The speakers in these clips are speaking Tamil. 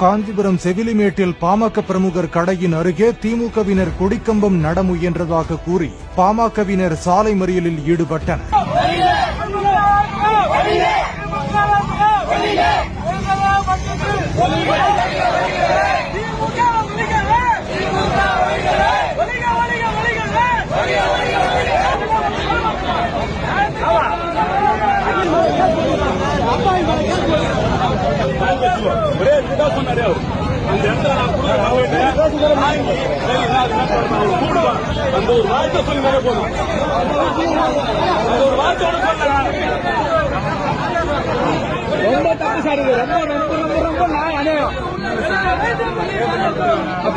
காஞ்சிபுரம் செவிலிமேட்டில் பாமக பிரமுகர் கடையின் அருகே திமுகவினர் கொடிக்கம்பம் நட முயன்றதாக கூறி பாமகவினர் சாலை மறியலில் ஈடுபட்டனர். ஒரே இதுதான் சொன்னாரு அந்த இடத்துல நான் அவரு கூடுவான். அந்த ஒரு வார்த்தை சொல்லி வர போதும் அந்த ஒரு வார்த்தையோட சொன்னேன் ரொம்ப தப்பு சார் இது ரொம்ப ரொம்ப ரொம்ப ரொம்ப நான் அநியாயம் அப்ப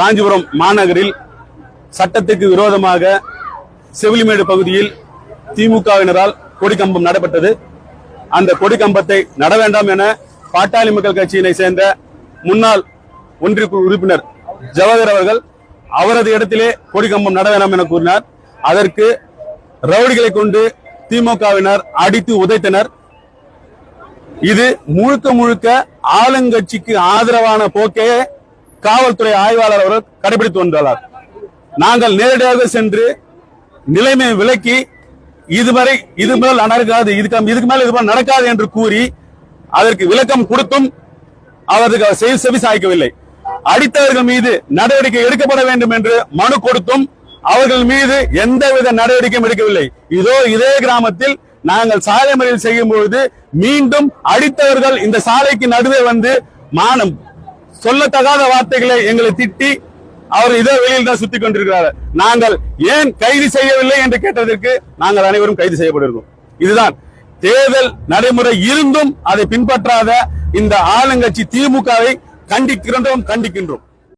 காஞ்சிபுரம் மாநகரில் சட்டத்துக்கு விரோதமாக செவிலிமேடு பகுதியில் திமுகவினரால் கொடிக்கம்பம் நடப்பட்டது. அந்த கொடிக்கம்பத்தை நட வேண்டாம் என பாட்டாளி மக்கள் கட்சியினை சேர்ந்த முன்னாள் ஒன்றிய குழு உறுப்பினர் ஜவஹர் அவர்கள் அவரது இடத்திலே கொடிக்கம்பம் நட வேண்டாம் என கூறினார். அதற்கு ரவுடிகளை கொண்டு திமுகவினர் அடித்து உதைத்தனர். இது முழுக்க முழுக்க ஆளுங்கட்சிக்கு ஆதரவான போக்கே காவல்துறை ஆய்வாளர் அவர்கள் கடைபிடித்து வந்துள்ளார் நாங்கள் நேரடியாக சென்று நிலைமையை விலக்கி இதுவரை இது மேல் நடக்காது இதுக்கு இதுக்கு மேல இது நடக்காது என்று கூறி அதற்கு விளக்கம் கொடுத்தும் அவருக்கு அவர் செவி செவி சாய்க்கவில்லை அடித்தவர்கள் மீது நடவடிக்கை எடுக்கப்பட வேண்டும் என்று மனு கொடுத்தும் அவர்கள் மீது எந்தவித நடவடிக்கையும் எடுக்கவில்லை. இதோ இதே கிராமத்தில் நாங்கள் சாலை மறியல் செய்யும் பொழுது மீண்டும் அடித்தவர்கள் இந்த சாலைக்கு நடுவே வந்து மானம் சொல்லத்தகாத வார்த்தைகளை எங்களை திட்டி அவர் இதோ வெளியில் தான் சுத்தி கொண்டிருக்கிறார். நாங்கள் ஏன் கைது செய்யவில்லை என்று கேட்டதற்கு நாங்கள் அனைவரும் கைது செய்யப்பட்டிருக்கோம். இதுதான் தேர்தல் நடைமுறை இருந்தும் அதை பின்பற்றாத இந்த ஆளுங்கட்சி திமுகவை கண்டிக்கின்றோம் கண்டிக்கின்றோம்.